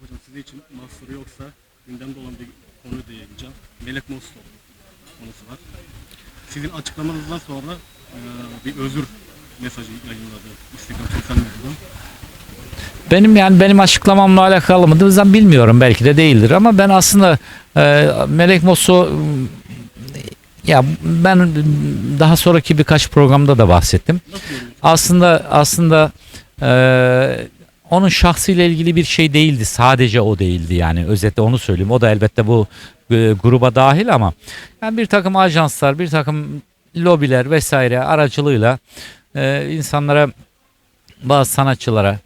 Hocam sizin için mahsuru yoksa gündemde olan bir konuyu değineceğim. Melek Moskov konusu var. Sizin açıklamanızdan sonra e, bir özür mesajı yayınladı Instagram sosyal medyadan. Benim yani benim açıklamamla alakalı mıdır? Ben bilmiyorum belki de değildir ama ben aslında e, Melek Mosso ya ben daha sonraki birkaç programda da bahsettim. Aslında aslında e, onun şahsıyla ilgili bir şey değildi. Sadece o değildi yani. Özetle onu söyleyeyim. O da elbette bu e, gruba dahil ama yani bir takım ajanslar, bir takım lobiler vesaire aracılığıyla e, insanlara bazı sanatçılara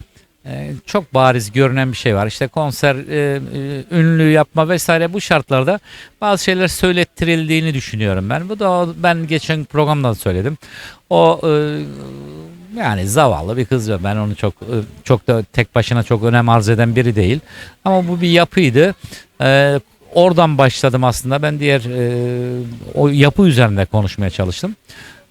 e, çok bariz görünen bir şey var. İşte konser, e, e, ünlü yapma vesaire bu şartlarda bazı şeyler söylettirildiğini düşünüyorum ben. Bu da ben geçen programda da söyledim. O e, yani zavallı bir kız ve ben onu çok e, çok da tek başına çok önem arz eden biri değil. Ama bu bir yapıydı. E, oradan başladım aslında. Ben diğer e, o yapı üzerinde konuşmaya çalıştım.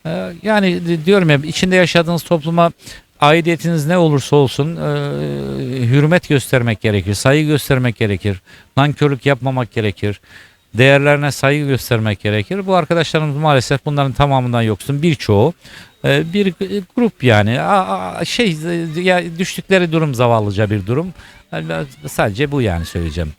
E, yani di- diyorum ya içinde yaşadığınız topluma aidiyetiniz ne olursa olsun e, hürmet göstermek gerekir, saygı göstermek gerekir, nankörlük yapmamak gerekir, değerlerine saygı göstermek gerekir. Bu arkadaşlarımız maalesef bunların tamamından yoksun. Birçoğu e, bir grup yani şey e, düştükleri durum zavallıca bir durum. Sadece bu yani söyleyeceğim.